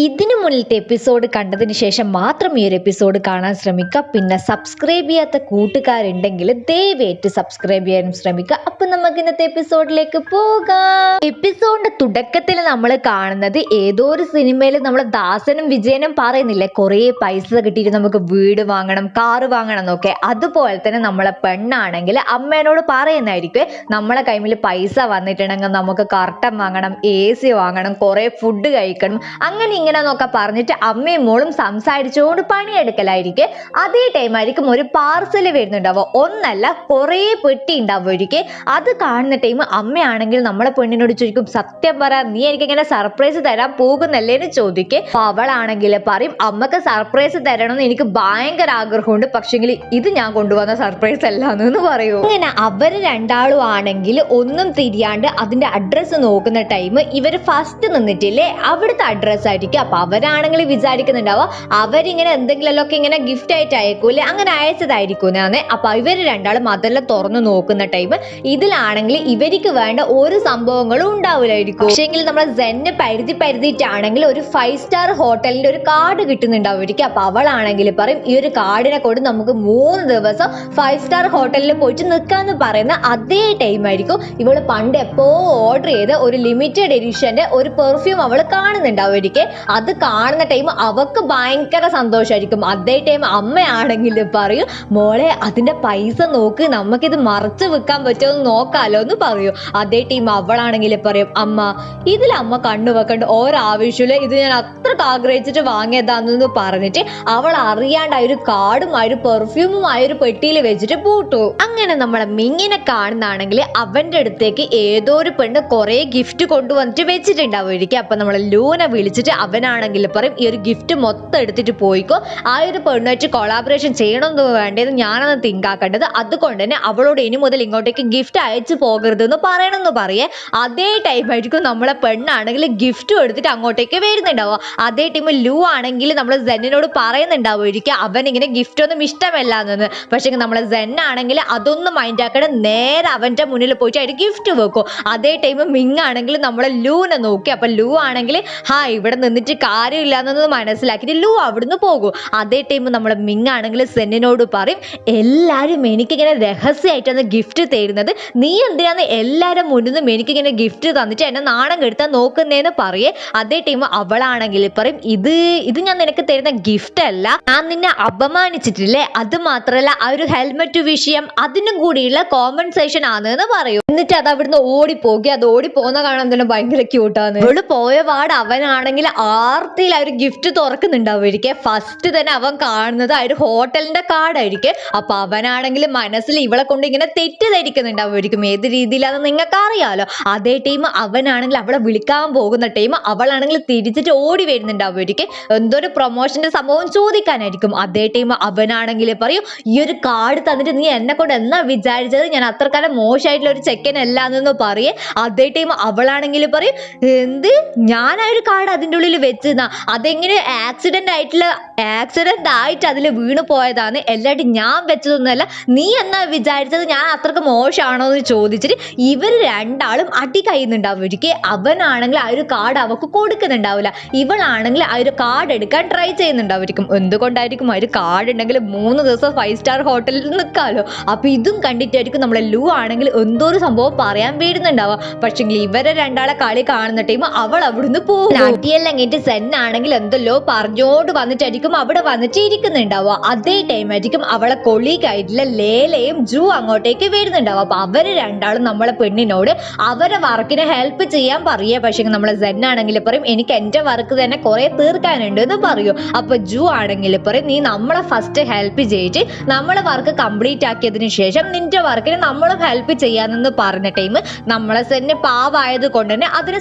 ഇതിനു മുന്നിലത്തെ എപ്പിസോഡ് കണ്ടതിന് ശേഷം മാത്രം ഈ ഒരു എപ്പിസോഡ് കാണാൻ ശ്രമിക്കുക. പിന്നെ സബ്സ്ക്രൈബ് ചെയ്യാത്ത കൂട്ടുകാരുണ്ടെങ്കിൽ ദയവേറ്റ് സബ്സ്ക്രൈബ് ചെയ്യാനും ശ്രമിക്കുക. അപ്പൊ നമുക്ക് ഇന്നത്തെ എപ്പിസോഡിലേക്ക് പോകാം. എപ്പിസോഡിന്റെ തുടക്കത്തിൽ നമ്മൾ കാണുന്നത് ഏതോ ഒരു സിനിമയിൽ നമ്മൾ ദാസനും വിജയനും പറയുന്നില്ലേ കുറേ പൈസ കിട്ടിയിട്ട് നമുക്ക് വീട് വാങ്ങണം കാറ് വാങ്ങണം എന്നൊക്കെ. അതുപോലെ തന്നെ നമ്മളെ പെണ്ണാണെങ്കിൽ അമ്മേനോട് പറയുന്നതായിരിക്കും നമ്മളെ കൈമിൽ പൈസ വന്നിട്ടുണ്ടെങ്കിൽ നമുക്ക് കർട്ടൻ വാങ്ങണം എ സി വാങ്ങണം കുറേ ഫുഡ് കഴിക്കണം. അങ്ങനെ ഇങ്ങനെ എന്നൊക്കെ പറഞ്ഞിട്ട് അമ്മയും മോളും സംസാരിച്ചുകൊണ്ട് പണിയെടുക്കലായിരിക്കും. അതേ ടൈം ആയിരിക്കും ഒരു പാർസൽ വരുന്നുണ്ടാവുക ഒന്നല്ല കുറേ പെട്ടി ഉണ്ടാവുമായിരിക്കും അത് കാണുന്ന ടൈം അമ്മയാണെങ്കിൽ നമ്മളെ പെണ്ണിനോട് ചോദിക്കും സത്യം പറ നീ എനിക്ക് ഇങ്ങനെ സർപ്രൈസ് തരാൻ പോകുന്നല്ലേ? എന്ന് ചോദിക്കും. അപ്പൊ അവളാണെങ്കിൽ പറയും അമ്മയ്ക്ക് സർപ്രൈസ് തരണമെന്ന് എനിക്ക് ഭയങ്കര ആഗ്രഹമുണ്ട്. പക്ഷെങ്കിൽ ഇത് ഞാൻ കൊണ്ടുവന്ന സർപ്രൈസ് അല്ല എന്ന് പറയൂ. അങ്ങനെ അവർ രണ്ടാളും ആണെങ്കിൽ ഒന്നും തിരിയാണ്ട് അതിന്റെ അഡ്രസ്സ് നോക്കുന്ന ടൈം ഇവർ ഫസ്റ്റ് നിന്നിട്ടില്ലേ? അവിടുത്തെ അഡ്രസ്സ് ആയിരിക്കും അപ്പൊ അവരാണെങ്കിൽ വിചാരിക്കുന്നുണ്ടാവുക അവരിങ്ങനെ എന്തെങ്കിലുമൊക്കെ ഇങ്ങനെ ഗിഫ്റ്റ് ആയിട്ട് അയക്കൂലേ അങ്ങനെ അയച്ചതായിരിക്കും ഞാൻ അപ്പൊ ഇവർ രണ്ടാളും അതെല്ലാം തുറന്നു നോക്കുന്ന ടൈം ഇതിലാണെങ്കിൽ ഇവർക്ക് വേണ്ട ഒരു സംഭവങ്ങളും ഉണ്ടാവില്ലായിരിക്കും. പക്ഷേങ്കിൽ നമ്മളെ സെന്ന് പരിധി പരിധിയിട്ടാണെങ്കിൽ ഒരു ഫൈവ് സ്റ്റാർ ഹോട്ടലിന്റെ ഒരു കാർഡ് കിട്ടുന്നുണ്ടാവുമായിരിക്കും അപ്പൊ അവളാണെങ്കിൽ പറയും ഈ ഒരു കാർഡിനെ കൊണ്ട് നമുക്ക് മൂന്ന് ദിവസം ഫൈവ് സ്റ്റാർ ഹോട്ടലിൽ പോയിട്ട് നിൽക്കാന്ന് പറയുന്ന അതേ ടൈം ആയിരിക്കും ഇവൾ പണ്ട് എപ്പോ ഓർഡർ ചെയ്ത് ഒരു ലിമിറ്റഡ് എഡിഷന്റെ ഒരു പെർഫ്യൂം അവൾ കാണുന്നുണ്ടാവുമായിരിക്കും അത് കാണുന്ന ടൈം അവക്ക് ഭയങ്കര സന്തോഷമായിരിക്കും അതേ ടൈം അമ്മയാണെങ്കിൽ പറയും മോളെ അതിന്റെ പൈസ നോക്ക് നമുക്കിത് മറച്ചു വെക്കാൻ പറ്റുമോ? എന്ന് നോക്കാലോ എന്ന് പറയും. അതേ ടീം അവളാണെങ്കിൽ പറയും അമ്മ ഇതിൽ അമ്മ കണ്ണു വെക്കണ്ട ഒരാവശ്യമില്ല ഇത് ഞാൻ അത്രയ്ക്ക് ആഗ്രഹിച്ചിട്ട് വാങ്ങിയതാണെന്ന് പറഞ്ഞിട്ട് അവൾ അറിയാണ്ട് ആ ഒരു കാർഡും ആ ഒരു പെർഫ്യൂമും ആ ഒരു പെട്ടിയിൽ വെച്ചിട്ട് പൂട്ടു. അങ്ങനെ നമ്മളെ മിങ്ങിനെ കാണുന്നാണെങ്കിൽ അവന്റെ അടുത്തേക്ക് ഏതോ ഒരു പെണ്ണ് കുറെ ഗിഫ്റ്റ് കൊണ്ടുവന്നിട്ട് വെച്ചിട്ടുണ്ടാവുമായിരിക്കും അപ്പൊ നമ്മളെ ലൂന വിളിച്ചിട്ട് അവനാണെങ്കിൽ പറയും ഈ ഒരു ഗിഫ്റ്റ് മൊത്തം എടുത്തിട്ട് പോയിക്കോ. ആ ഒരു പെണ്ണുമായിട്ട് കൊളാബറേഷൻ ചെയ്യണമെന്ന് വേണ്ടത് ഞാനത് തിങ്ക് ആക്കേണ്ടത് അതുകൊണ്ട് തന്നെ അവളോട് ഇനി മുതൽ ഇങ്ങോട്ടേക്ക് ഗിഫ്റ്റ് അയച്ചു പോകരുത് എന്ന് പറയണമെന്ന് പറയേ. അതേ ടൈം ആയിരിക്കും നമ്മളെ പെണ്ണാണെങ്കിൽ ഗിഫ്റ്റും എടുത്തിട്ട് അങ്ങോട്ടേക്ക് വരുന്നുണ്ടാവുക. അതേ ടീം ലൂ ആണെങ്കിൽ നമ്മൾ സെന്നിനോട് പറയുന്നുണ്ടാവുമായിരിക്കും അവൻ ഇങ്ങനെ ഗിഫ്റ്റ് ഒന്നും ഇഷ്ടമല്ല എന്ന് പക്ഷേ നമ്മളെ സെൻ ആണെങ്കിൽ അതൊന്നും മൈൻഡ് ആക്കാതെ നേരെ അവന്റെ മുന്നിൽ പോയിട്ട് അതിന് ഗിഫ്റ്റ് വെക്കും. അതേ ടൈം മിങ് ആണെങ്കിൽ നമ്മളെ ലൂനെ നോക്കി. അപ്പം ലൂ ആണെങ്കിൽ ഹാ ഇവിടെ നിന്നിട്ട് കാര്യമില്ല എന്നത് മനസ്സിലാക്കിയിട്ട് ലൂ അവിടുന്ന് പോകും. അതേ ടൈം നമ്മളെ മിങ് ആണെങ്കിൽ സെന്നിനോട് പറയും എല്ലാവരും എനിക്കിങ്ങനെ രഹസ്യമായിട്ടാണ് ഗിഫ്റ്റ് തരുന്നത്. നീ എന്തിനാണ് എല്ലാവരും മുന്നിൽ നിന്നും എനിക്കിങ്ങനെ ഗിഫ്റ്റ് തന്നിട്ട് എന്നെ നാണം കെടുത്താൻ നോക്കുന്നേന്ന് പറയേ. അതേ ടൈം അവളാണെങ്കിൽ പറയും ഇത് ഇത് ഞാൻ നിനക്ക് തരുന്ന ഗിഫ്റ്റ് അല്ല. ഞാൻ നിന്നെ അപമാനിച്ചിട്ടില്ലേ? അത് മാത്രല്ല ആ ഒരു ഹെൽമെറ്റ് വിഷയം അതിനും കൂടിയുള്ള കോമ്പൻസേഷൻ ആണ് എന്ന് പറയും. എന്നിട്ട് അത് അവിടുന്ന് ഓടി ഓടിപ്പോകി. അത് ഓടി ഓടിപ്പോകുന്ന കാണാൻ തന്നെ ഭയങ്കര ക്യൂട്ടാണ് ഇവൾ പോയ പാട് അവനാണെങ്കിൽ ആർത്തിയിൽ ആ ഒരു ഗിഫ്റ്റ് തുറക്കുന്നുണ്ടാവുമായിരിക്കെ. ഫസ്റ്റ് തന്നെ അവൻ കാണുന്നത് ആ ഒരു ഹോട്ടലിന്റെ കാർഡായിരിക്കും അപ്പൊ അവനാണെങ്കിൽ മനസ്സിൽ ഇവളെ കൊണ്ട് ഇങ്ങനെ തെറ്റിദ്ധരിക്കുന്നുണ്ടാവുമായിരിക്കും. ഏത് രീതിയിലാണെന്ന് നിങ്ങൾക്ക് അറിയാലോ അതേ ടൈം അവനാണെങ്കിൽ അവളെ വിളിക്കാൻ പോകുന്ന ടൈം അവളാണെങ്കിൽ തിരിച്ചിട്ട് ഓടി വരുന്നുണ്ടാവുമായിരിക്കും. എന്തോ ഒരു പ്രൊമോഷന്റെ സംഭവം ചോദിക്കാനായിരിക്കും. അതേ ടൈം അവനാണെങ്കിൽ പറയും ഈ ഒരു കാർഡ് തന്നിട്ട് നീ എന്നെ കൊണ്ട് എന്നാ വിചാരിച്ചത്? ഞാൻ അത്രക്കാലം മോശമായിട്ടുള്ള ഒരു ചെക്കനല്ല എന്നൊന്ന് പറയേ. അതേ ടൈം അവളാണെങ്കിൽ പറയും എന്ത്? ഞാൻ ആ ഒരു കാർഡ് അതിന്റെ ഉള്ളിൽ വെച്ചെന്നാ? അതെങ്ങനെ ആക്സിഡന്റ് ആയിട്ടുള്ള ആക്സിഡന്റ് ആയിട്ട് അതിൽ വീണ് പോയതാണ്. എല്ലായിട്ടും ഞാൻ വെച്ചതൊന്നുമല്ല. നീ എന്നാ വിചാരിച്ചത്? ഞാൻ അത്രയ്ക്ക് മോശമാണോ എന്ന് ചോദിച്ചിട്ട് ഇവർ രണ്ടാളും അടി കഴിയുന്നുണ്ടാവുമായിരിക്കും അവനാണെങ്കിൽ ആ ഒരു കാർഡ് അവക്ക് കൊടുക്കുന്നുണ്ടാവില്ല. ഇവളാണെങ്കിൽ ആ ഒരു കാർഡ് എടുക്കാൻ ട്രൈ ചെയ്യുന്നുണ്ടാവും എന്തുകൊണ്ടായിരിക്കും? ആ ഒരു കാർഡ് ഉണ്ടെങ്കിൽ മൂന്ന് ദിവസം ഫൈവ് സ്റ്റാർ ഹോട്ടലിൽ നിൽക്കാമല്ലോ അപ്പൊ ഇതും കണ്ടിട്ടായിരിക്കും നമ്മളെ ലൂ ആണെങ്കിൽ എന്തോ ഒരു സംഭവം പറയാൻ വീടുന്നുണ്ടാവുക പക്ഷെങ്കിൽ ഇവരെ രണ്ടാളെ കളി കാണുന്ന ടൈം അവൾ അവിടുന്ന് പോകും. അടിയെല്ലാം കഴിഞ്ഞിട്ട് സെൻ ആണെങ്കിൽ എന്തല്ലോ പറഞ്ഞോണ്ട് വന്നിട്ടായിരിക്കും അവിടെ വന്നിട്ട് ഇരിക്കുന്നുണ്ടാവുക. അതേ ടൈം ആയിരിക്കും അവളെ കൊളീഗായിട്ടുള്ള ലേലയും ജൂ അങ്ങോട്ടേക്ക് വരുന്നുണ്ടാവും അപ്പൊ അവർ രണ്ടാളും നമ്മളെ പെണ്ണിനോട് അവരെ വർക്കിനെ ഹെൽപ്പ് ചെയ്യാൻ പറയുക പക്ഷേ നമ്മളെ സെൻ ആണെങ്കിൽ പറയും എനിക്ക് എന്റെ വർക്ക് തന്നെ കുറെ തീർക്കാനുണ്ട് എന്ന് പറയൂ. അപ്പൊ ജൂ ആണെങ്കിൽ പറയും നീ നമ്മളെ ഫസ്റ്റ് ഹെൽപ്പ് ചെയ്തിട്ട് നമ്മളെ വർക്ക് കംപ്ലീറ്റ് ആക്കിയതിന് ശേഷം നിന്റെ വർക്കിന് നമ്മളും ഹെൽപ്പ് ചെയ്യാനെന്ന് പറഞ്ഞ ടൈം നമ്മളെ സെന്നെ പാവായത് കൊണ്ട് തന്നെ അതിന്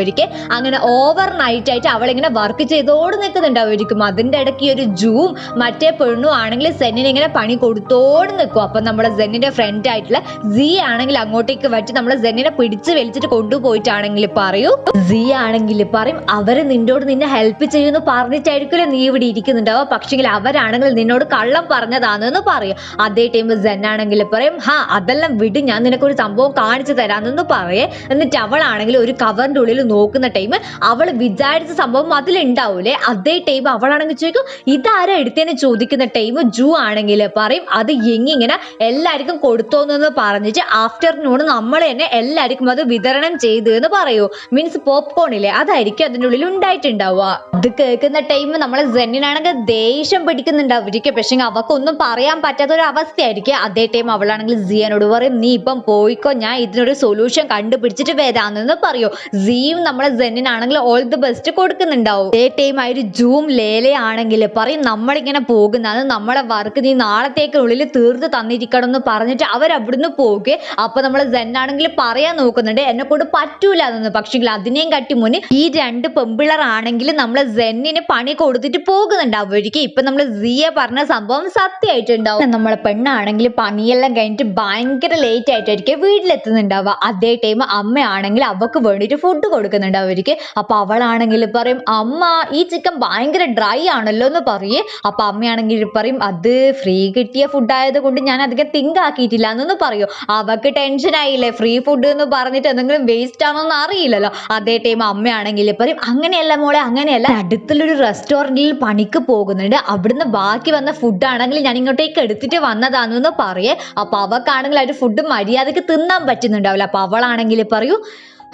ഒരിക്കൽ അങ്ങനെ ഓവർ നൈറ്റ് ആയിട്ട് അവളിങ്ങനെ വർക്ക് ചെയ്തോട് നിൽക്കുന്നുണ്ടാവുമായിരിക്കും അതിന്റെ ഇടയ്ക്ക് ഒരു ജൂവും മറ്റേ പെണ്ണും ആണെങ്കിൽ സെന്നിന് ഇങ്ങനെ പണി കൊടുത്തോട് നിൽക്കും. അപ്പൊ നമ്മുടെ സെന്നിന്റെ ഫ്രണ്ട് ആയിട്ടുള്ള സി ആണെങ്കിൽ അങ്ങോട്ടേക്ക് വറ്റി നമ്മളെ സെന്നിനെ പിടിച്ച് വലിച്ചിട്ട് കൊണ്ടുപോയിട്ടാണെങ്കിൽ പറയൂ. സി ആണെങ്കിൽ പറയും അവർ നിന്നോട് നിന്നെ ഹെൽപ്പ് ചെയ്യുമെന്ന് പറഞ്ഞിട്ടായിരിക്കുമല്ലോ നീ ഇവിടെ ഇരിക്കുന്നുണ്ടാവുക? പക്ഷെങ്കിൽ അവരാണെങ്കിൽ നിന്നോട് കള്ളം പറഞ്ഞതാണെന്ന് പറയും. അതേ ടൈം സെൻ ആണെങ്കിൽ പറയും ഹാ അതെല്ലാം വിട് ഞാൻ നിനക്കൊരു സംഭവം കാണിച്ചു തരാമെന്ന് പറയേ. എന്നിട്ട് അവളാണെങ്കിൽ ഒരു കവറിന്റെ ഉള്ളിൽ നോക്കുന്ന ടൈം അവൾ വിചാരിച്ച സംഭവം അതിലുണ്ടാവൂലേ? അതേ ടൈം അവളാണെങ്കിൽ ചോദിക്കും. ഇതാരാ എടുത്തേനെ ചോദിക്കുന്ന ടൈം ജൂ ആണെങ്കിൽ പറയും അത് എങ്ങിങ്ങനെ എല്ലാവർക്കും കൊടുത്തോന്നു പറഞ്ഞിട്ട് ആഫ്റ്റർനൂൺ നമ്മൾ തന്നെ എല്ലാവർക്കും അത് വിതരണം ചെയ്തു എന്ന് പറയൂ. മീൻസ് പോപ്കോൺ ഇല്ലേ അതായിരിക്കും അതിന്റെ ഉള്ളിൽ ഉണ്ടായിട്ടുണ്ടാവുക. അത് കേൾക്കുന്ന ടൈം നമ്മളെ ജെന്നിനാണെങ്കിൽ ദേഷ്യം പിടിക്കുന്നുണ്ടാവും. ഒരിക്കൽ പക്ഷേ അവക്കൊന്നും പറയാൻ പറ്റാത്ത ഒരു അവസ്ഥയായിരിക്കും. അതേ ടൈം അവളാണെങ്കിൽ സിയനോട് പറയും നീ ഇപ്പം പോയിക്കോ ഞാൻ ഇതിനൊരു സൊല്യൂഷൻ കണ്ടുപിടിച്ചിട്ട് വരാമെന്ന് പറയൂ. സിയും നമ്മളെ സെന്നിനാണെങ്കിൽ ഓൾ ദി ബെസ്റ്റ് കൊടുക്കുന്നുണ്ടാവും. അതേ ടൈം ആ ജൂം ലേലെ ആണെങ്കിൽ പറയും നമ്മളിങ്ങനെ പോകുന്നത് നമ്മളെ വർക്ക് നീ നാളത്തേക്കുള്ളിൽ തീർത്ത് തന്നിരിക്കണം എന്ന് പറഞ്ഞിട്ട് അവർ അവിടുന്ന് പോകുക അപ്പൊ നമ്മൾ ആണെങ്കിൽ പറയാൻ നോക്കുന്നുണ്ട് എന്നെ കൊണ്ട് പറ്റൂല എന്നൊന്ന്. പക്ഷെങ്കിൽ അതിനെയും കട്ടി മുന്നേ ഈ രണ്ട് പെമ്പിളറാണെങ്കിൽ നമ്മളെ സെന്നിന് പണി കൊടുത്തിട്ട് പോകുന്നുണ്ട് അവർക്ക് ഇപ്പൊ നമ്മൾ സിയെ പറഞ്ഞ സംഭവം സത്യമായിട്ടുണ്ടാവും. നമ്മളെ പെണ്ണാണെങ്കിൽ പണിയെല്ലാം കഴിഞ്ഞിട്ട് ഭയങ്കര ലേറ്റ് ആയിട്ടായിരിക്കും വീട്ടിലെത്തുന്നുണ്ടാവുക. അതേ ടൈം അമ്മയാണെങ്കിൽ അവക്ക് വേണ്ടിയിട്ട് ഫുഡ് കൊടുക്കുന്നുണ്ട് അവർക്ക് അപ്പൊ അവളാണെങ്കിൽ പറയും അമ്മ ഈ ചിക്കൻ ഭയങ്കര ഡ്രൈ ആണല്ലോ എന്ന് പറയേ. അപ്പൊ അമ്മയാണെങ്കിൽ പറയും അത് ഫ്രീ കിട്ടിയ ഫുഡ് ആയത് കൊണ്ട് ഞാൻ അധികം തിങ്ക് ആക്കിയിട്ടില്ല എന്നൊന്ന് പറയൂ. അവക്ക് ടെൻഷൻ ആയില്ലേ? ഫ്രീ ഫുഡ് എന്ന് പറഞ്ഞിട്ട് എന്തെങ്കിലും വേസ്റ്റ് ആണോ എന്ന് അറിയില്ലല്ലോ. അതേ ടൈം അമ്മയാണെങ്കിൽ പറയും അങ്ങനെയല്ല മോളെ അങ്ങനെയല്ല. അടുത്തുള്ളൊരു റെസ്റ്റോറന്റിൽ പണിക്ക് പോകുന്നുണ്ട്. അവിടുന്ന് ബാക്കി വന്ന ഫുഡ് ആണെങ്കിൽ ഞാൻ ഇങ്ങോട്ടേക്ക് എടുത്തിട്ട് വന്നതാണെന്ന് പറയേ. അപ്പൊ അവക്കാണെങ്കിൽ ആ ഒരു ഫുഡ് മര്യാദയ്ക്ക് തിന്നാൻ പറ്റുന്നുണ്ടാവില്ല. അപ്പൊ അവളാണെങ്കിൽ പറയൂ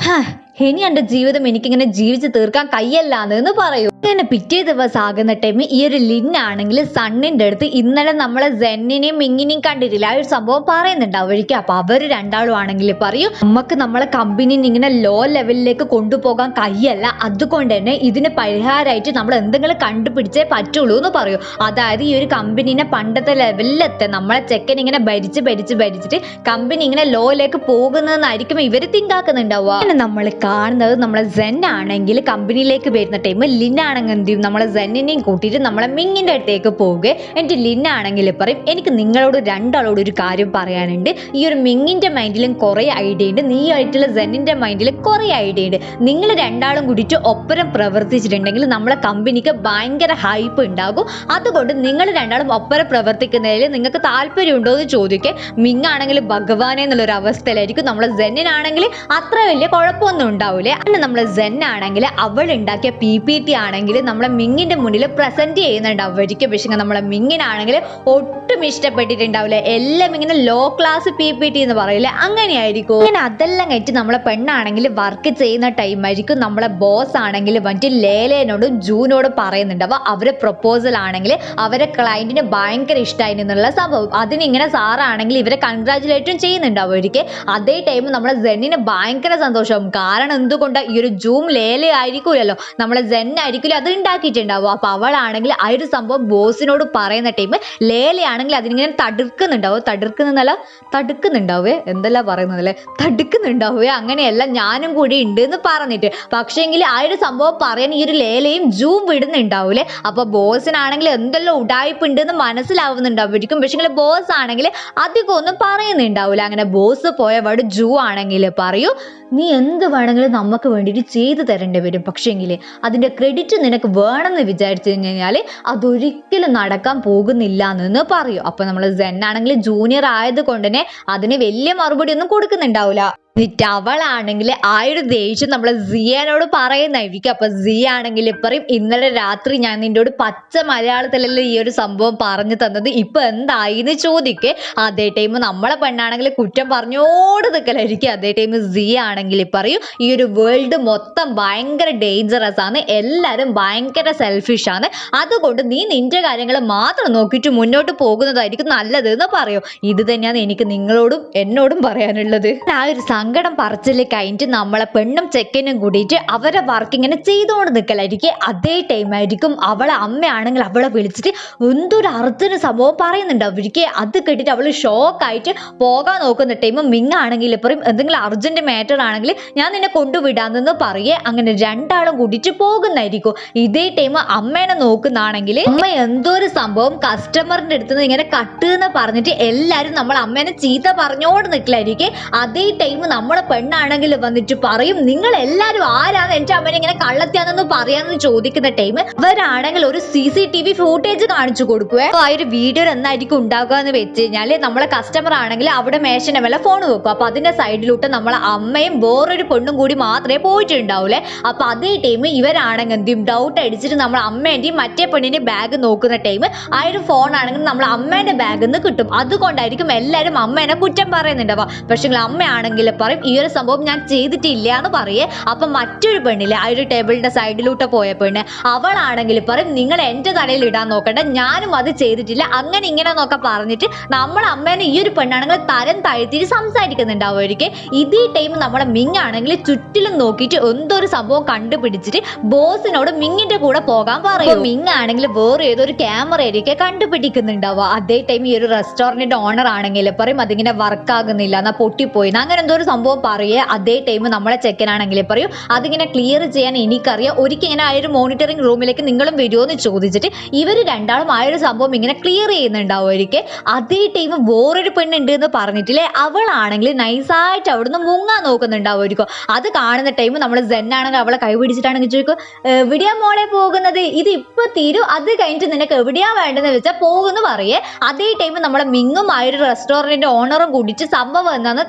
"ഹാ, ഇനി എന്റെ ജീവിതം എനിക്കിങ്ങനെ ജീവിച്ച് തീർക്കാൻ കയ്യല്ലാന്ന് പറയൂ. അങ്ങനെ പിറ്റേ ദിവസം ആകുന്ന ടൈം ഈ ഒരു ആണെങ്കിൽ സണ്ണിന്റെ അടുത്ത് ഇന്നലെ നമ്മളെ സെന്നിനെയും മിങ്ങിനെയും കണ്ടിട്ടില്ല. ആ ഒരു സംഭവം പറയുന്നുണ്ടാവും ഒരിക്കൽ. അപ്പൊ അവർ രണ്ടാളും ആണെങ്കിൽ പറയും നമുക്ക് നമ്മളെ കമ്പനിനെ ഇങ്ങനെ ലോ ലെവലിലേക്ക് കൊണ്ടുപോകാൻ കഴിയല്ല. അതുകൊണ്ട് തന്നെ ഇതിന് പരിഹാരമായിട്ട് നമ്മൾ എന്തെങ്കിലും കണ്ടുപിടിച്ചേ പറ്റുള്ളൂ എന്ന് പറയും. അതായത് ഈ ഒരു കമ്പനീനെ പണ്ടത്തെ ലെവലിലെത്തെ നമ്മളെ ചെക്കൻ ഇങ്ങനെ ഭരിച്ച് ഭരിച്ച് ഭരിച്ചിട്ട് കമ്പനി ഇങ്ങനെ ലോയിലേക്ക് പോകുന്നതെന്നായിരിക്കും ഇവർ തിങ്കാക്കുന്നുണ്ടാവുക നമ്മൾ കാണുന്നത് നമ്മളെ സെൻ ആണെങ്കിൽ കമ്പനിയിലേക്ക് വരുന്ന ടൈം ലിൻ ആണെങ്കിൽ എന്ത് ചെയ്യും? നമ്മളെ സെന്നിനെയും കൂട്ടിയിട്ട് നമ്മളെ മിങ്ങിന്റെ അടുത്തേക്ക് പോവുക. എന്നിട്ട് ലിൻ ആണെങ്കിൽ പറയും എനിക്ക് നിങ്ങളോട് രണ്ടാളോട് ഒരു കാര്യം പറയാനുണ്ട്. ഈ ഒരു മിങ്ങിന്റെ മൈൻഡിലും കുറേ ഐഡിയ ഉണ്ട്. നീ ആയിട്ടുള്ള സെന്നിന്റെ മൈൻഡിലും കുറേ ഐഡിയ ഉണ്ട്. നിങ്ങൾ രണ്ടാളും കൂടിയിട്ട് ഒപ്പരം പ്രവർത്തിച്ചിട്ടുണ്ടെങ്കിൽ നമ്മളെ കമ്പനിക്ക് ഭയങ്കര ഹൈപ്പ് ഉണ്ടാകും. അതുകൊണ്ട് നിങ്ങൾ രണ്ടാളും ഒപ്പരം പ്രവർത്തിക്കുന്നതിൽ നിങ്ങൾക്ക് താല്പര്യമുണ്ടോ എന്ന് ചോദിക്കുക. മിങ്ങാണെങ്കിൽ ഭഗവാനെ എന്നുള്ളൊരു അവസ്ഥയിലായിരിക്കും. നമ്മളെ സെന്നിനാണെങ്കിൽ അത്ര വലിയ കുഴപ്പമൊന്നും ഉണ്ടാവില്ലേ. അല്ല നമ്മളെ സെന്നാണെങ്കിൽ അവൾ ഉണ്ടാക്കിയ പി പി ടി ആണെങ്കിൽ നമ്മളെ മിങ്ങിന്റെ മുന്നിൽ പ്രസന്റ് ചെയ്യുന്നുണ്ട്. അവർക്ക് പക്ഷേ നമ്മളെ മിങ്ങിനാണെങ്കിൽ ഒട്ടും ഇഷ്ടപ്പെട്ടിട്ടുണ്ടാവില്ല. എല്ലാം ഇങ്ങനെ low class P P T എന്ന് പറയില്ലേ? അങ്ങനെയായിരിക്കും. അങ്ങനെ അതെല്ലാം കഴിച്ച് നമ്മളെ പെണ്ണാണെങ്കിൽ വർക്ക് ചെയ്യുന്ന ടൈമായിരിക്കും നമ്മളെ ബോസ് ആണെങ്കിൽ വന്നിട്ട് ലേലേനോടും ജൂനോടും പറയുന്നുണ്ടാവുക അവരെ പ്രൊപ്പോസൽ ആണെങ്കിൽ അവരെ ക്ലയന്റിന് ഭയങ്കര ഇഷ്ടമായി എന്നുള്ള സംഭവം. അതിനിങ്ങനെ സാറാണെങ്കിൽ ഇവരെ കൺഗ്രാചുലേറ്റും ചെയ്യുന്നുണ്ടാവും ഒരിക്കൽ അതേ ടൈം നമ്മളെ ജെന്നിന് ഭയങ്കര സന്തോഷം. കാരണം എന്തുകൊണ്ട് ഈ ഒരു ജൂം ലേല ആയിരിക്കൂലല്ലോ നമ്മളെ ജെൻ ആയിരിക്കില്ല അത് ഉണ്ടാക്കിയിട്ടുണ്ടാവും അപ്പൊ അവളാണെങ്കിൽ ആ ഒരു സംഭവം ബോസിനോട് പറയുന്ന ടൈം ലേലയാണെങ്കിൽ അതിനിങ്ങനെ തടുക്കുന്നുണ്ടാവും. തടുക്കുന്നല്ല തടുക്കുന്നുണ്ടാവേ. എന്തെല്ലാം പറയുന്നതല്ലേ? തടുക്കുന്നുണ്ടാവേ. അങ്ങനെയല്ല ഞാനും കൂടി ഉണ്ട് എന്ന് പറഞ്ഞിട്ട്. പക്ഷേങ്കിൽ ആ ഒരു സംഭവം പറയാൻ ഈ ഒരു ലേലയും ജൂം വിടുന്നുണ്ടാവൂലേ? അപ്പൊ ബോസിനാണെങ്കിൽ എന്തെല്ലാം ഉടായ്പ ഉണ്ടെന്ന് മനസ്സിലാവുന്നുണ്ടാവും. പക്ഷേ ബോസ് ആണെങ്കിൽ അധികം ഒന്നും പറയുന്നുണ്ടാവില്ല അങ്ങനെ ബോസ് പോയ വട് ജൂ ആണെങ്കിൽ പറയൂ നീ എന്ത് വേണമെങ്കിലും നമുക്ക് വേണ്ടിയിട്ട് ചെയ്തു തരേണ്ടി വരും. പക്ഷേങ്കിൽ അതിന്റെ ക്രെഡിറ്റ് നിനക്ക് വേണമെന്ന് വിചാരിച്ചു കഴിഞ്ഞാൽ അതൊരിക്കലും നടക്കാൻ പോകുന്നില്ല എന്ന് പറയും. അപ്പോൾ നമ്മൾ സെൻ ആണെങ്കിൽ ജൂനിയർ ആയത് കൊണ്ട് തന്നെ അതിന് വലിയ മറുപടി ഒന്നും കൊടുക്കുന്നുണ്ടാവില്ല എന്നിട്ട് അവളാണെങ്കിൽ ആ ഒരു ദേഷ്യം നമ്മളെ സിയാനോട് പറയുന്നതായിരിക്കും അപ്പൊ സി ആണെങ്കിൽ പറയും ഇന്നലെ രാത്രി ഞാൻ നിന്നോട് പച്ച മലയാളത്തിലല്ലേ ഈ ഒരു സംഭവം പറഞ്ഞു തന്നത്? ഇപ്പൊ എന്തായി എന്ന് ചോദിക്കേ. അതേ ടൈം നമ്മളെ പെണ്ണാണെങ്കിൽ കുറ്റം പറഞ്ഞോട് നിൽക്കലായിരിക്കും അതേ ടൈം സി ആണെങ്കിൽ പറയും ഈ ഒരു വേൾഡ് മൊത്തം ഭയങ്കര ഡേഞ്ചറസ് ആണ്. എല്ലാവരും ഭയങ്കര സെൽഫിഷ് ആണ്. അതുകൊണ്ട് നീ നിന്റെ കാര്യങ്ങൾ മാത്രം നോക്കിയിട്ട് മുന്നോട്ട് പോകുന്നതായിരിക്കും നല്ലത് എന്ന് പറയും. ഇത് തന്നെയാണ് എനിക്ക് നിങ്ങളോടും എന്നോടും പറയാനുള്ളത്. ആ ഒരു സങ്കടം പറച്ചിൽ കഴിഞ്ഞിട്ട് നമ്മളെ പെണ്ണും ചെക്കനും കൂടിയിട്ട് അവരെ വർക്ക് ഇങ്ങനെ ചെയ്തുകൊണ്ട് നിൽക്കലായിരിക്കും അതേ ടൈമായിരിക്കും അവളെ അമ്മയാണെങ്കിൽ അവളെ വിളിച്ചിട്ട് എന്തൊരു അർജുന സംഭവം പറയുന്നുണ്ട് അവർക്ക്. അത് കേട്ടിട്ട് അവൾ ഷോക്കായിട്ട് പോകാൻ നോക്കുന്ന ടൈം മിങ് ആണെങ്കിൽ എന്തെങ്കിലും അർജന്റ് മാറ്റർ ആണെങ്കിൽ ഞാൻ നിന്നെ കൊണ്ടുവിടാന്നെന്ന് പറയേ. അങ്ങനെ രണ്ടാളും കൂടിയിട്ട് പോകുന്നതായിരിക്കും. ഇതേ ടൈം അമ്മേനെ നോക്കുന്നതാണെങ്കിൽ അമ്മ എന്തോ ഒരു സംഭവം കസ്റ്റമറിന്റെ അടുത്ത് നിന്ന് ഇങ്ങനെ കട്ട് എന്ന് പറഞ്ഞിട്ട് എല്ലാരും നമ്മൾ അമ്മേനെ ചീത്ത പറഞ്ഞോണ്ട് നിൽക്കലായിരിക്കും അതേ ടൈം നമ്മളെ പെണ്ണാണെങ്കിൽ വന്നിട്ട് പറയും നിങ്ങൾ എല്ലാരും ആരാണ് എന്റെ അമ്മനെ ഇങ്ങനെ കള്ളത്തിയാണെന്ന് പറയാന്ന് ചോദിക്കുന്ന ടൈം ഇവരാണെങ്കിൽ ഒരു C C T V footage കാണിച്ചു കൊടുക്കുവേ. ആ ഒരു വീഡിയോ എന്നായിരിക്കും ഉണ്ടാക്കുക എന്ന് വെച്ച് കഴിഞ്ഞാൽ നമ്മളെ കസ്റ്റമർ ആണെങ്കിൽ അവിടെ മേശന വല്ല ഫോൺ വെക്കും. അപ്പൊ അതിന്റെ സൈഡിലോട്ട് നമ്മളെ അമ്മയും വേറൊരു പെണ്ണും കൂടി മാത്രമേ പോയിട്ടുണ്ടാവൂലേ. അപ്പൊ അതേ ടൈം ഇവരാണെങ്കിൽ എന്ത് ഡൗട്ട് അടിച്ചിട്ട് നമ്മളെ അമ്മേന്റെയും മറ്റേ പെണ്ണിന്റെ ബാഗ് നോക്കുന്ന ടൈം ആ ഒരു ഫോൺ ആണെങ്കിൽ നമ്മളെ അമ്മേന്റെ ബാഗിൽ നിന്ന് കിട്ടും. അതുകൊണ്ടായിരിക്കും എല്ലാരും അമ്മേനെ കുറ്റം പറയുന്നുണ്ടാവുക. പക്ഷെ അമ്മയാണെങ്കിൽ പറയും ഈ ഒരു സംഭവം ഞാൻ ചെയ്തിട്ടില്ല എന്ന് പറയേ. അപ്പൊ മറ്റൊരു പെണ്ണില്ലേ ആ ഒരു ടേബിളിന്റെ സൈഡിലൂട്ട് പോയ പെണ്ണ് അവളാണെങ്കിൽ പറയും നിങ്ങൾ എന്റെ തലയിൽ ഇടാൻ നോക്കണ്ട ഞാനും അത് ചെയ്തിട്ടില്ല. അങ്ങനെ ഇങ്ങനെ എന്നൊക്കെ പറഞ്ഞിട്ട് നമ്മൾ അമ്മേനെ ഈ ഒരു പെണ്ണാണെങ്കിൽ തരം താഴ്ത്തിയിട്ട് സംസാരിക്കുന്നുണ്ടാവുമായിരിക്കും ഇതേ ടൈം നമ്മളെ മിങ് ആണെങ്കിൽ ചുറ്റിലും നോക്കിയിട്ട് എന്തോ ഒരു സംഭവം കണ്ടുപിടിച്ചിട്ട് ബോസിനോട് മിങ്ങിന്റെ കൂടെ പോകാൻ പറയും. മിങ് ആണെങ്കിൽ വേറെ ഏതോ ഒരു ക്യാമറ ആയിരിക്കും കണ്ടുപിടിക്കുന്നുണ്ടാവുക. അതേ ടൈം ഈ ഒരു റെസ്റ്റോറന്റിന്റെ ഓണർ ആണെങ്കിൽ പറയും അതിങ്ങനെ വർക്ക് ആകുന്നില്ല എന്നാ പൊട്ടിപ്പോയി അങ്ങനെ എന്തോ ഒരു സംഭവം പറയേ. അതേ ടൈം നമ്മളെ ചെക്കനാണെങ്കിൽ പറയും. അതിങ്ങനെ ക്ലിയർ ചെയ്യാൻ എനിക്കറിയാം. ഒരിക്കൽ ഇങ്ങനെ ആ ഒരു മോണിറ്ററിംഗ് റൂമിലേക്ക് നിങ്ങളും വരുമോ എന്ന് ചോദിച്ചിട്ട് ഇവർ രണ്ടാളും ആ ഒരു സംഭവം ഇങ്ങനെ ക്ലിയർ ചെയ്യുന്നുണ്ടാവുമായിരിക്കും അതേ ടൈം വേറൊരു പെണ്ണുണ്ട് എന്ന് പറഞ്ഞിട്ടില്ലേ? അവളാണെങ്കിൽ നൈസായിട്ട് അവിടുന്ന് മുങ്ങാൻ നോക്കുന്നുണ്ടാവുമായിരിക്കും അത് കാണുന്ന ടൈം നമ്മൾ ആണെങ്കിൽ അവളെ കൈ പിടിച്ചിട്ടാണെങ്കിൽ ചോദിക്കും എവിടെയാ മോളെ പോകുന്നത്? ഇത് ഇപ്പൊ തീരും. അത് കഴിഞ്ഞിട്ട് നിനക്ക് എവിടെയാ വേണ്ടെന്ന് വെച്ചാൽ പോകുന്നു പറയേ. അതേ ടൈം നമ്മളെ മിങ്ങും ആ ഒരു റെസ്റ്റോറന്റിന്റെ ഓണറും കൂടിച്ച് സംഭവം എന്താന്ന്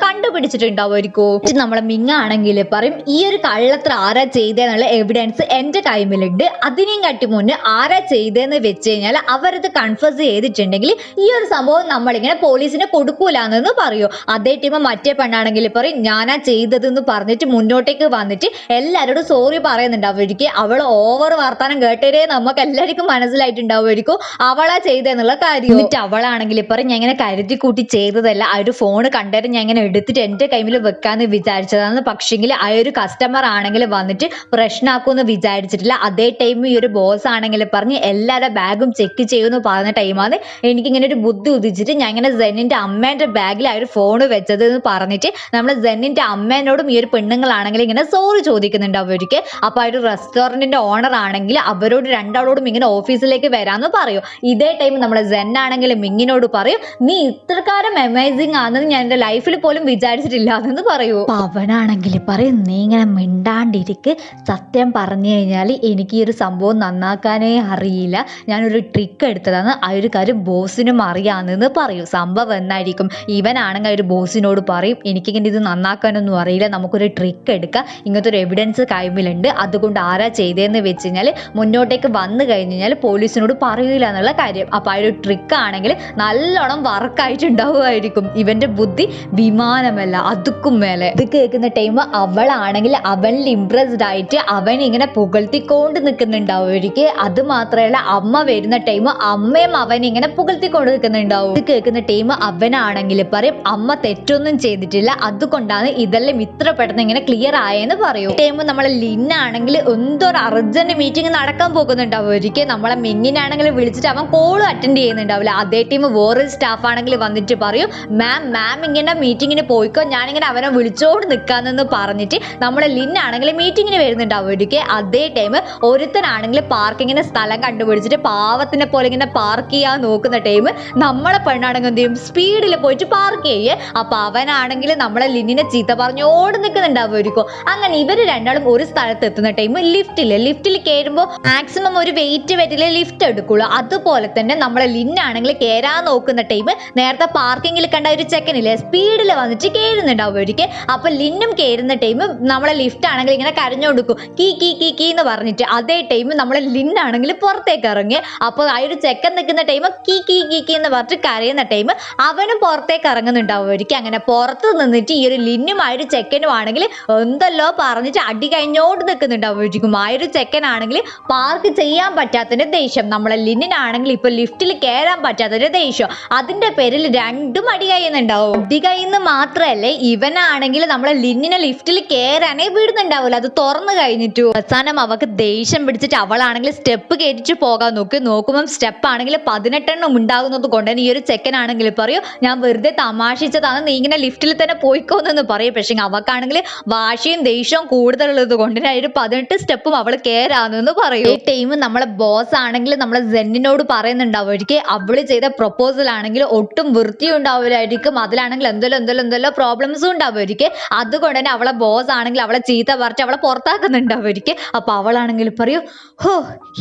കണ്ടുപിടിച്ചിട്ടുണ്ടാവുമായിരിക്കും നമ്മളെ മിങ്ങ ആണെങ്കിൽ പറയും ഈ ഒരു കള്ളത്ര ആരാ ചെയ്തെന്നുള്ള എവിഡൻസ് എന്റെ കൈമിലുണ്ട്. അതിനെയും കട്ടി മുന്നേ ആരാ ചെയ്തതെന്ന് വെച്ച് കഴിഞ്ഞാൽ അവരത് കൺഫേസ് ചെയ്തിട്ടുണ്ടെങ്കിൽ ഈ ഒരു സംഭവം നമ്മളിങ്ങനെ പോലീസിനെ കൊടുക്കൂലെന്ന് പറയൂ. അതേ ടീം മറ്റേ പെണ്ണാണെങ്കിൽ പറയും ഞാനാ ചെയ്തതെന്ന് പറഞ്ഞിട്ട് മുന്നോട്ടേക്ക് വന്നിട്ട് എല്ലാവരോടും സോറി പറയുന്നുണ്ടാവുമായിരിക്കും അവൾ ഓവർ വർത്താനം കേട്ടേ നമുക്ക് എല്ലാവർക്കും മനസ്സിലായിട്ടുണ്ടാവുമായിരിക്കും. അവളാ ചെയ്തെന്നുള്ള കാര്യം എന്നിട്ട് അവളാണെങ്കിൽ പറയും ഞാൻ ഇങ്ങനെ കരുതി കൂട്ടി ചെയ്തതല്ല. ആ ഒരു ഫോൺ കണ്ടേരം ഞാൻ ഇങ്ങനെ എടുത്തിട്ട് എന്റെ കൈമിൽ വെക്കാന്ന് വിചാരിച്ചതാണ്. പക്ഷെങ്കിൽ ആ ഒരു കസ്റ്റമർ ആണെങ്കിൽ വന്നിട്ട് പ്രശ്നമാക്കുമെന്ന് വിചാരിച്ചിട്ടില്ല. അതേ ടൈം ഈ ഒരു ബോസ് ആണെങ്കിൽ പറഞ്ഞ് എല്ലാവരുടെ ബാഗും ചെക്ക് ചെയ്യുമെന്ന് പറഞ്ഞ ടൈമാണ് എനിക്കിങ്ങനെ ഒരു ബുദ്ധി ഉദിച്ചിട്ട് ഞാൻ ഇങ്ങനെ സെന്നിന്റെ അമ്മേന്റെ ബാഗിൽ ആ ഒരു ഫോൺ വെച്ചത് എന്ന് പറഞ്ഞിട്ട് നമ്മൾ സെന്നിന്റെ അമ്മേനോടും ഈ ഒരു പെണ്ണുങ്ങളാണെങ്കിൽ ഇങ്ങനെ സോറി ചോദിക്കുന്നുണ്ട് അവർക്ക്. അപ്പോൾ ആ ഒരു റെസ്റ്റോറന്റിന്റെ ഓണർ ആണെങ്കിൽ അവരോട് രണ്ടാളോടും ഇങ്ങനെ ഓഫീസിലേക്ക് വരാമെന്ന് പറയും. ഇതേ ടൈം നമ്മൾ സെൻ ആണെങ്കിൽ മിങ്ങിനോട് പറയും നീ ഇത്രക്കാരം അമേസിങ് ആണെന്ന് ഞാൻ എന്റെ ലൈഫിൽ പോലും വിചാരിച്ചിട്ടില്ല എന്ന് പറയൂ. പവനാണെങ്കിൽ പറയും നീ ഇങ്ങനെ മിണ്ടാണ്ടിരിക്ക്. സത്യം പറഞ്ഞു കഴിഞ്ഞാൽ എനിക്ക് ഈ ഒരു സംഭവം നന്നാക്കാനേ അറിയില്ല. ഞാനൊരു ട്രിക്ക് എടുത്തതാണ്. ആ ഒരു കാര്യം ബോസിനും അറിയാമെന്ന് പറയും. സംഭവം എന്നായിരിക്കും. ഇവനാണെങ്കിൽ ഒരു ബോസിനോട് പറയും എനിക്കിങ്ങനെ ഇത് നന്നാക്കാനൊന്നും അറിയില്ല. നമുക്കൊരു ട്രിക്ക് എടുക്കാം. ഇങ്ങനത്തെ ഒരു എവിഡൻസ് കൈമിലുണ്ട്. അതുകൊണ്ട് ആരാ ചെയ്തതെന്ന് വെച്ച് കഴിഞ്ഞാൽ മുന്നോട്ടേക്ക് വന്നു കഴിഞ്ഞ് കഴിഞ്ഞാൽ പോലീസിനോട് പറയില്ല എന്നുള്ള കാര്യം. അപ്പം ആ ഒരു ട്രിക്ക് ആണെങ്കിൽ നല്ലോണം വർക്കായിട്ടുണ്ടാവുമായിരിക്കും ഇവന്റെ ബുദ്ധി വിമാനമല്ല അതുക്കും മേലെ. ഇത് കേൾക്കുന്ന ടൈം അവളാണെങ്കിൽ അവനിൽ ഇംപ്രസ്ഡ് ആയിട്ട് അവൻ ഇങ്ങനെ പുകഴ്ത്തിക്കൊണ്ട് നിൽക്കുന്നുണ്ടാവും. അത് മാത്രമല്ല അമ്മ വരുന്ന ടൈം അമ്മയും അവൻ ഇങ്ങനെ പുകഴ്ത്തിക്കൊണ്ട് നിൽക്കുന്നുണ്ടാവും. ഇത് കേൾക്കുന്ന ടൈം അവനാണെങ്കിൽ പറയും അമ്മ തെറ്റൊന്നും ചെയ്തിട്ടില്ല. അതുകൊണ്ടാണ് ഇതെല്ലാം ഇത്ര പെട്ടെന്ന് ഇങ്ങനെ ക്ലിയർ ആയെന്ന് പറയും. ടൈം നമ്മളെ ലിന്നാണെങ്കിൽ എന്തൊരു അർജന്റ് മീറ്റിംഗ് നടക്കാൻ പോകുന്നുണ്ടാവും. ഒരിക്കൽ നമ്മളെ മിങ്ങിനാണെങ്കിൽ വിളിച്ചിട്ട് അവൻ കോളും അറ്റൻഡ് ചെയ്യുന്നുണ്ടാവില്ല. അതേ ടീം വേറൊരു സ്റ്റാഫ് ആണെങ്കിൽ വന്നിട്ട് പറയും മാം മാം ഇങ്ങനെ മീറ്റിങ്ങിന് പോയിക്കോ. ഞാനിങ്ങനെ അവനെ വിളിച്ചോണ്ട് നിൽക്കാന്നെന്ന് പറഞ്ഞിട്ട് നമ്മളെ ലിന്നാണെങ്കിൽ മീറ്റിങ്ങിന് വരുന്നുണ്ടാവും ഒരിക്കൽ അതേ ടൈം ഒരുത്തനാണെങ്കിൽ പാർക്കിങ്ങിന് സ്ഥലം കണ്ടുപിടിച്ചിട്ട് പാവത്തിനെ പോലെ ഇങ്ങനെ പാർക്ക് ചെയ്യാൻ നോക്കുന്ന ടൈം നമ്മളെ പെണ്ണാണെങ്കിൽ എന്ത് ചെയ്യും? സ്പീഡിൽ പോയിട്ട് പാർക്ക് ചെയ്യേ. അപ്പൊ അവനാണെങ്കിൽ നമ്മളെ ലിന്നിനെ ചീത്ത പറഞ്ഞ് ഓടി നിൽക്കുന്നുണ്ട് നിൽക്കുന്നുണ്ടാവുമായിരിക്കും അങ്ങനെ ഇവർ രണ്ടാളും ഒരു സ്ഥലത്ത് എത്തുന്ന ടൈം ലിഫ്റ്റിൽ ലിഫ്റ്റിൽ കയറുമ്പോൾ മാക്സിമം ഒരു വെയിറ്റ് വെറ്റിൽ ലിഫ്റ്റ് എടുക്കുള്ളൂ. അതുപോലെ തന്നെ നമ്മളെ ലിന്നാണെങ്കിൽ കയറാൻ നോക്കുന്ന ടൈം നേരത്തെ പാർക്കിങ്ങിൽ കണ്ട ഒരു ചെക്കനില്ലേ? സ്പീഡിൽ വന്നിട്ട് കയറുന്നുണ്ടാവും ഒരിക്കൽ അപ്പൊ ലിന്നും കയറുന്ന ടൈം നമ്മളെ ലിഫ്റ്റ് ആണെങ്കിൽ ഇങ്ങനെ കരഞ്ഞു കൊടുക്കും കീ കീ കീ കീ എന്ന് പറഞ്ഞിട്ട് അതേ ടൈം നമ്മളെ ലിന്നാണെങ്കിൽ പുറത്തേക്ക് ഇറങ്ങി. അപ്പോൾ ആ ഒരു ചെക്കൻ നിൽക്കുന്ന ടൈം കീ കീ കീ കീ എന്ന് പറഞ്ഞിട്ട് കരയുന്ന ടൈം അവനും പുറത്തേക്ക് ഇറങ്ങുന്നുണ്ടാവും അങ്ങനെ പുറത്ത് നിന്നിട്ട് ഈ ഒരു ലിന്നും ആ ഒരു ചെക്കനും ആണെങ്കിൽ എന്തല്ലോ പറഞ്ഞിട്ട് അടി കഴിഞ്ഞോണ്ട് നിൽക്കുന്നുണ്ടാവും ആ ഒരു ചെക്കനാണെങ്കിൽ പാർക്ക് ചെയ്യാൻ പറ്റാത്തതിന്റെ ദേഷ്യം. നമ്മളെ ലിന്നിനാണെങ്കിൽ ഇപ്പൊ ലിഫ്റ്റിൽ കയറാൻ പറ്റാത്തതിന്റെ ദേഷ്യം. അതിന്റെ പേരിൽ രണ്ടും അടി കഴിയുന്നുണ്ടാവും. അടി കഴിയുന്ന മാത്രമല്ലേ ഇവ ഇവനാണെങ്കിൽ നമ്മളെ ലിന്നിനെ ലിഫ്റ്റിൽ കയറാനേ വിടുന്നുണ്ടാവില്ല അത് തുറന്നു കഴിഞ്ഞിട്ടു. അവസാനം അവക്ക് ദേഷ്യം പിടിച്ചിട്ട് അവളാണെങ്കിൽ സ്റ്റെപ്പ് കയറ്റിച്ച് പോകാൻ നോക്കി. നോക്കുമ്പോൾ സ്റ്റെപ്പ് ആണെങ്കിൽ പതിനെട്ടെണ്ണം ഉണ്ടാകുന്നത് കൊണ്ട് ഈ ഒരു ചെക്കനാണെങ്കിൽ പറയൂ ഞാൻ വെറുതെ തമാശിച്ചതാണ് നീ ഇങ്ങനെ ലിഫ്റ്റിൽ തന്നെ പോയിക്കോന്നെന്ന് പറയും. പക്ഷേ അവക്കാണെങ്കിൽ വാശിയും ദേഷ്യവും കൂടുതലുള്ളത് കൊണ്ട് തന്നെ ഒരു പതിനെട്ട് സ്റ്റെപ്പും അവൾ കയറാന്നെന്ന് പറയും. ഈ ടൈം നമ്മളെ ബോസ് ആണെങ്കിൽ നമ്മളെ സെന്നിനോട് പറയുന്നുണ്ടാവും. ഒരിക്കൽ അവൾ ചെയ്ത പ്രൊപ്പോസൽ ആണെങ്കിൽ ഒട്ടും വൃത്തി ഉണ്ടാവില്ലായിരിക്കും അതിലാണെങ്കിൽ എന്തെല്ലോ എന്തെല്ലോ എന്തെല്ലോ പ്രോബ്ലംസും ഉണ്ടാവും അവർക്ക്. അതുകൊണ്ട് തന്നെ അവളെ ബോസ് ആണെങ്കിൽ അവളെ ചീത്ത പറിച്ച് അവളെ പുറത്താക്കുന്നുണ്ട് അവർക്ക്. അപ്പൊ അവളാണെങ്കിൽ പറയൂ ഹോ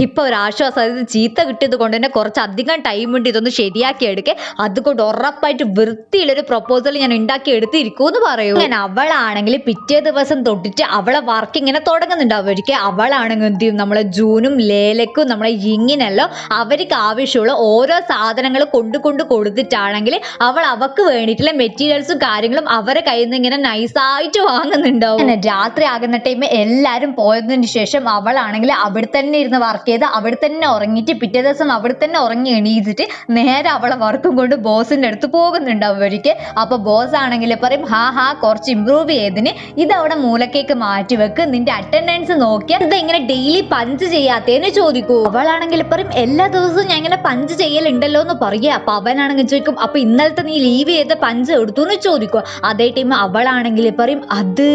ഇപ്പൊ ഒരു ആശ്വാസം ഇത് ചീത്ത കിട്ടിയത് കൊണ്ട് തന്നെ കുറച്ച് അധികം ടൈം ഉണ്ട് ഇതൊന്ന് ശരിയാക്കി എടുക്കേ. അതുകൊണ്ട് ഉറപ്പായിട്ട് വൃത്തിയുള്ളൊരു പ്രൊപ്പോസൽ ഞാൻ ഉണ്ടാക്കി എടുത്തിരിക്കൂ എന്ന് പറയൂ. ഞാൻ അവളാണെങ്കിൽ പിറ്റേ ദിവസം തൊട്ടിട്ട് അവളെ വർക്ക് ഇങ്ങനെ തുടങ്ങുന്നുണ്ട് അവർക്ക്. അവളാണെങ്കിൽ എന്ത് ചെയ്യും? നമ്മളെ ജൂനും ലേലക്കും നമ്മളെ ഇങ്ങിനെല്ലോ അവർക്ക് ആവശ്യമുള്ള ഓരോ സാധനങ്ങൾ കൊണ്ടു കൊണ്ട് കൊടുത്തിട്ടാണെങ്കിൽ അവൾ അവക്ക് വേണ്ടിയിട്ടുള്ള മെറ്റീരിയൽസും കാര്യങ്ങളും അവരെ കയ്യിൽ നിന്ന് ഇങ്ങനെ നൈസായിട്ട് വാങ്ങുന്നുണ്ടാവും. അങ്ങനെ രാത്രി ആകുന്ന ടൈം എല്ലാവരും പോയതിനു ശേഷം അവളാണെങ്കിൽ അവിടെ തന്നെ ഇരുന്ന് വർക്ക് ചെയ്ത് അവിടെ തന്നെ ഉറങ്ങിയിട്ട് പിറ്റേ ദിവസം അവിടെ തന്നെ ഉറങ്ങി എണീറ്റിട്ട് നേരെ അവളെ വർക്കും കൊണ്ട് ബോസിന്റെ അടുത്ത് പോകുന്നുണ്ടാവും അവർക്ക് അപ്പൊ ബോസ് ആണെങ്കിൽ പറയും ഹാ ഹാ കുറച്ച് ഇമ്പ്രൂവ് ചെയ്തതിന് ഇത് അവിടെ മൂലക്കേക്ക് മാറ്റി വെക്ക്. നിന്റെ അറ്റൻഡൻസ് നോക്കിയാൽ ഇത് ഇങ്ങനെ ഡെയിലി പഞ്ച് ചെയ്യാത്തേന്ന് ചോദിക്കൂ. അവളാണെങ്കിൽ പറയും എല്ലാ ദിവസവും ഞാൻ ഇങ്ങനെ പഞ്ച് ചെയ്യലുണ്ടല്ലോ എന്ന് പറയുക. അപ്പൊ അവനാണെങ്കിൽ ചോദിക്കും അപ്പൊ ഇന്നലത്തെ നീ ലീവ് ചെയ്ത പഞ്ച് എടുത്തു എന്ന് ചോദിക്കും. അതേ ടൈം അവളാണെങ്കിൽ പറയും അത്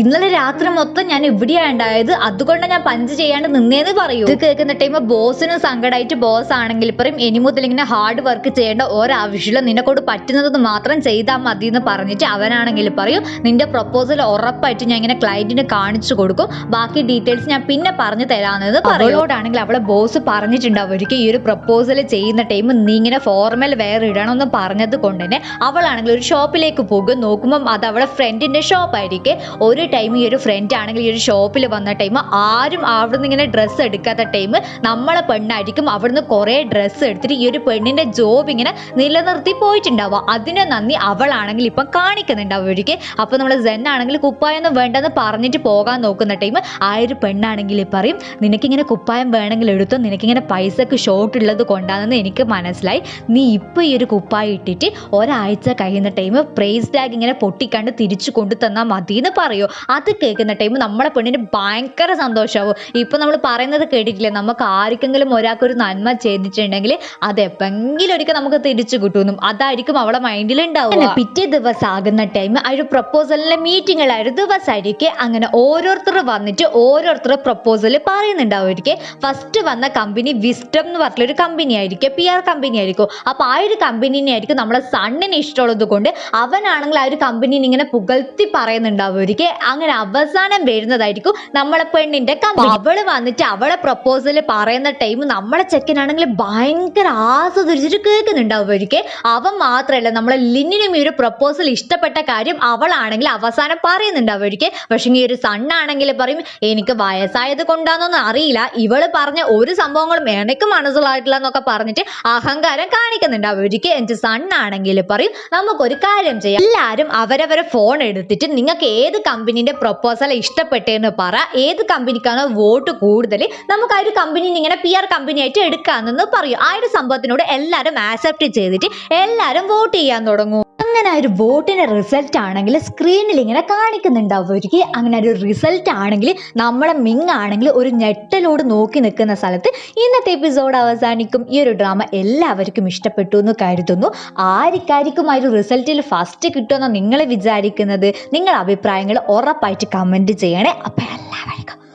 ഇന്നലെ രാത്രി മൊത്തം ഞാൻ ഇവിടെയാണ് ഉണ്ടായത് അതുകൊണ്ട് ഞാൻ പഞ്ച് ചെയ്യാണ്ട് നിന്നേന്ന് പറയൂ. ഇത് കേൾക്കുന്ന ടൈം ബോസിന് സങ്കടമായിട്ട് ബോസ് ആണെങ്കിൽ പറയും ഇനി മുതൽ ഇങ്ങനെ ഹാർഡ് വർക്ക് ചെയ്യേണ്ട ഒരാവശ്യമില്ല നിന്നെ കൊണ്ട് പറ്റുന്നത് മാത്രം ചെയ്താൽ മതി എന്ന് പറഞ്ഞിട്ട് അവനാണെങ്കിൽ പറയും നിന്റെ പ്രപ്പോസൽ ഉറപ്പായിട്ട് ഞാൻ ഇങ്ങനെ ക്ലയന്റിന് കാണിച്ചു കൊടുക്കും ബാക്കി ഡീറ്റെയിൽസ് ഞാൻ പിന്നെ പറഞ്ഞു തരാമെന്നത് അവളോടാണെങ്കിൽ അവളെ ബോസ് പറഞ്ഞിട്ടുണ്ടാവും ഒരിക്കൽ ഈ ഒരു പ്രപ്പോസൽ ചെയ്യുന്ന ടൈം നീ ഇങ്ങനെ ഫോർമൽ വെയർ ഇടണമെന്ന് പറഞ്ഞത് കൊണ്ട് തന്നെ അവളാണെങ്കിൽ ഒരു ഷോപ്പിലേക്ക് പോകും നോക്കുമ്പോൾ അത് അവളെ ഫ്രണ്ടിന്റെ ഷോപ്പായിരിക്കും ഒരു ടൈം ഈ ഒരു ഫ്രണ്ട് ആണെങ്കിൽ ഈ ഒരു ഷോപ്പിൽ വന്ന ടൈം ആരും അവിടുന്ന് ഇങ്ങനെ ഡ്രസ്സ് എടുക്കാത്ത ടൈം നമ്മളെ പെണ്ണായിരിക്കും അവിടുന്ന് കുറേ ഡ്രസ്സ് എടുത്തിട്ട് ഈ ഒരു പെണ്ണിന്റെ ജോബ് ഇങ്ങനെ നിലനിർത്തി പോയിട്ടുണ്ടാവുക. അതിനെ നന്ദി അവളാണെങ്കിൽ ഇപ്പം കാണിക്കുന്നുണ്ടാവും ഒഴിക്ക് അപ്പോൾ നമ്മൾ സെൻ ആണെങ്കിൽ കുപ്പായൊന്നും വേണ്ടെന്ന് പറഞ്ഞിട്ട് പോകാൻ നോക്കുന്ന ടൈം ആ ഒരു പെണ്ണാണെങ്കിൽ പറയും നിനക്കിങ്ങനെ കുപ്പായം വേണമെങ്കിൽ എടുത്തോ? നിനക്കിങ്ങനെ പൈസക്ക് ഷോർട്ട് ഉള്ളത് കൊണ്ടാണെന്ന് എനിക്ക് മനസ്സിലായി. നീ ഇപ്പോൾ ഈ ഒരു കുപ്പായം ഇട്ടിട്ട് ഒരാഴ്ച കഴിയുന്ന ടൈം പ്രൈസ് ടാഗ് ഇങ്ങനെ പൊട്ടിക്കണ്ട് തിരിച്ചു കൊണ്ടു തന്നാൽ മതി എന്ന് പറയൂ. അത് കേൾക്കുന്ന ടൈം നമ്മളെ പെണ്ണിന് ഭയങ്കര സന്തോഷമാവും ഇപ്പം നമ്മൾ പറയുന്നത് കേട്ടിട്ടില്ലേ? നമുക്ക് ആർക്കെങ്കിലും ഒരാൾക്കൊരു നന്മ ചെയ്തിട്ടുണ്ടെങ്കിൽ അത് എപ്പെങ്കിലും ഒരിക്കൽ നമുക്ക് തിരിച്ചു കിട്ടുമെന്നും. അതായിരിക്കും അവളെ മൈൻഡിൽ ഉണ്ടാവുക പിറ്റേ ദിവസം ആകുന്ന ടൈം ആ ഒരു പ്രപ്പോസലിന്റെ മീറ്റിംഗുള്ള ഒരു ദിവസമായിരിക്കും അങ്ങനെ ഓരോരുത്തർ വന്നിട്ട് ഓരോരുത്തർ പ്രപ്പോസൽ പറയുന്നുണ്ടാവുമായിരിക്കും ഫസ്റ്റ് വന്ന കമ്പനി വിസ്റ്റം എന്ന് ഒരു കമ്പനി ആയിരിക്കും പി ആർ കമ്പനി ആയിരിക്കും. അപ്പൊ ആ ഒരു കമ്പനിനെ ആയിരിക്കും നമ്മളെ സണ്ണിന് ഇഷ്ടമുള്ളത് കൊണ്ട് അവനാണെങ്കിൽ ആ ഒരു കമ്പനീനെ ഇങ്ങനെ പുകഴ്ത്തി പറയുന്നുണ്ടാവുമായിരിക്കും അങ്ങനെ അവസാനം വരുന്നതായിരിക്കും നമ്മളെ പെണ്ണിന്റെ കമ്പനി അവൾ വന്നിട്ട് അവളെ പ്രപ്പോസൽ പറയുന്ന ടൈം നമ്മളെ ചെക്കനാണെങ്കിൽ ഭയങ്കര ആസ്വദിച്ചിട്ട് കേൾക്കുന്നുണ്ടാവുമായിരിക്കും അവൻ മാത്രമല്ല നമ്മളെ ലിന്നിനും ഈ ഒരു പ്രപ്പോസൽ ഇഷ്ടപ്പെട്ട കാര്യം അവളാണെങ്കിൽ അവസാനം പറയുന്നുണ്ടാവുമായിരിക്കും പക്ഷേ ഈ ഒരു സണ്ണാണെങ്കിൽ പറയും എനിക്ക് വയസ്സായത് കൊണ്ടാണെന്നൊന്നും അറിയില്ല. ഇവൾ പറഞ്ഞ ഒരു സംഭവങ്ങളും എനിക്ക് മനസ്സിലായിട്ടില്ല എന്നൊക്കെ പറഞ്ഞിട്ട് അഹങ്കാരം കാണിക്കുന്നുണ്ടാവുമായിരിക്കും എന്റെ സണ്ണാണെങ്കിൽ പറയും നമുക്കൊരു കാര്യം ചെയ്യാം. എല്ലാരും എല്ലാവരും അവരവരെ ഫോൺ എടുത്തിട്ട് നിങ്ങൾക്ക് ഏത് കമ്പനീന്റെ പ്രൊപ്പോസൽ ഇഷ്ടപ്പെട്ടെന്ന് പറ. ഏത് കമ്പനിക്കാണോ വോട്ട് കൂടുതൽ നമുക്ക് ആ ഒരു കമ്പനീനെ ഇങ്ങനെ പി ആർ കമ്പനി ആയിട്ട് എടുക്കാമെന്ന് പറയും. ആ ഒരു സംഭവത്തിനോട് എല്ലാവരും ആക്സെപ്റ്റ് ചെയ്തിട്ട് എല്ലാവരും വോട്ട് ചെയ്യാൻ തുടങ്ങും. അങ്ങനെ ഒരു വോട്ടിന്റെ റിസൾട്ട് ആണെങ്കിൽ സ്ക്രീനിൽ ഇങ്ങനെ കാണിക്കുന്നുണ്ടാവുമായിരിക്കും അങ്ങനെ ഒരു റിസൾട്ട് ആണെങ്കിൽ നമ്മളെ മിങ് ആണെങ്കിൽ ഒരു ഞെട്ടലോട് നോക്കി നിൽക്കുന്ന സ്ഥലത്ത് ഇന്നത്തെ എപ്പിസോഡ് അവസാനിക്കും. ഈ ഒരു ഡ്രാമ എല്ലാവർക്കും ഇഷ്ടപ്പെട്ടു എന്ന് കരുതുന്നു. ആർക്കായിരിക്കും ആ ഒരു റിസൾട്ടിൽ ഫസ്റ്റ് കിട്ടുമെന്ന് നിങ്ങൾ വിചാരിക്കുന്നത്. നിങ്ങളുടെ അഭിപ്രായങ്ങൾ ഉറപ്പായിട്ട് കമന്റ് ചെയ്യണേ. അപ്പോൾ എല്ലാവർക്കും